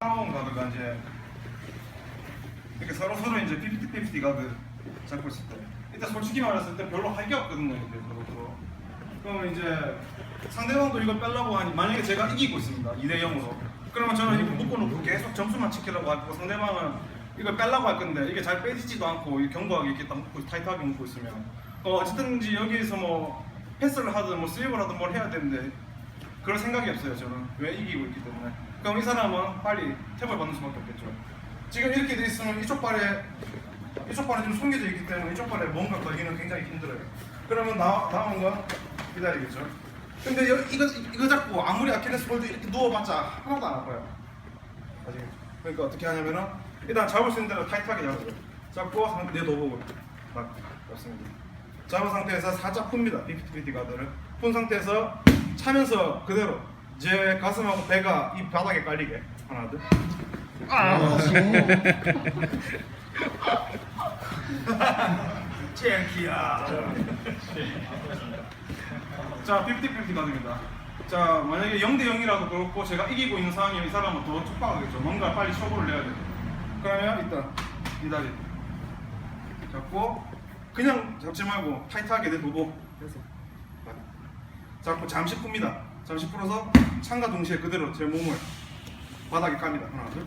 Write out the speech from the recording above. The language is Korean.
싸움 가다가 이제 이렇게 서로 서로 이제 피프티 피프티 가드 잡고 있을 때. 이때 솔직히 말했을 때 별로 할 게 없거든요 이제 서로 서로. 그러면 이제 상대방도 이걸 빼려고 하니 만약에 제가 이기고 있습니다 2대 0으로. 그러면 저는 이거 묶어놓고 계속 점수만 지키려고 할 거고 상대방은 이걸 빼려고 할 건데 이게 잘 빼지지도 않고 이 견고하게 이렇게 딱 묶고 타이트하게 묶고 있으면 어, 어쨌든지 여기에서 뭐 패스를 하든 뭐 스윕을 하든 뭘 해야 되는데 그럴 생각이 없어요 저는. 왜 이기고 있기 때문에. 그럼 이 사람은 빨리 탭을 받는 수밖에 없겠죠. 지금 이렇게 돼 있으면 이쪽 발에 이쪽 발에 좀 숨겨져 있기 때문에 이쪽 발에 뭔가 걸기는 굉장히 힘들어요. 그러면 나, 다음은 건 기다리겠죠. 근데 여, 이거, 이거 잡고 아무리 아킬레스 볼도 이렇게 누워봤자 하나도 안 아파요. 아시겠죠? 그러니까 어떻게 하냐면은 일단 잡을 수 있는 대로 타이트하게 잡아요 잡고 상- 내 도복을. 딱 잡습니다. 잡은 상태에서 살짝 풉니다. 비피티비티 가드를. 푼 상태에서 차면서 그대로 제 가슴하고 배가 이 바닥에 깔리게. 하나 둘. 쟁키야. 자 피프티 피프티 가드입니다. 자 만약에 0대 0이라도 그렇고 제가 이기고 있는 상황이면 이 사람은 더 촉박하겠죠. 뭔가 빨리 쇼부를 내야 돼요 그러면 일단 이 다리 잡고 그냥 잡지 말고 타이트하게 내두고 해서 잡고 잠시 풉니다. 잠시 풀어서 창과 동시에 그대로 제 몸을 바닥에 깝니다. 하나 둘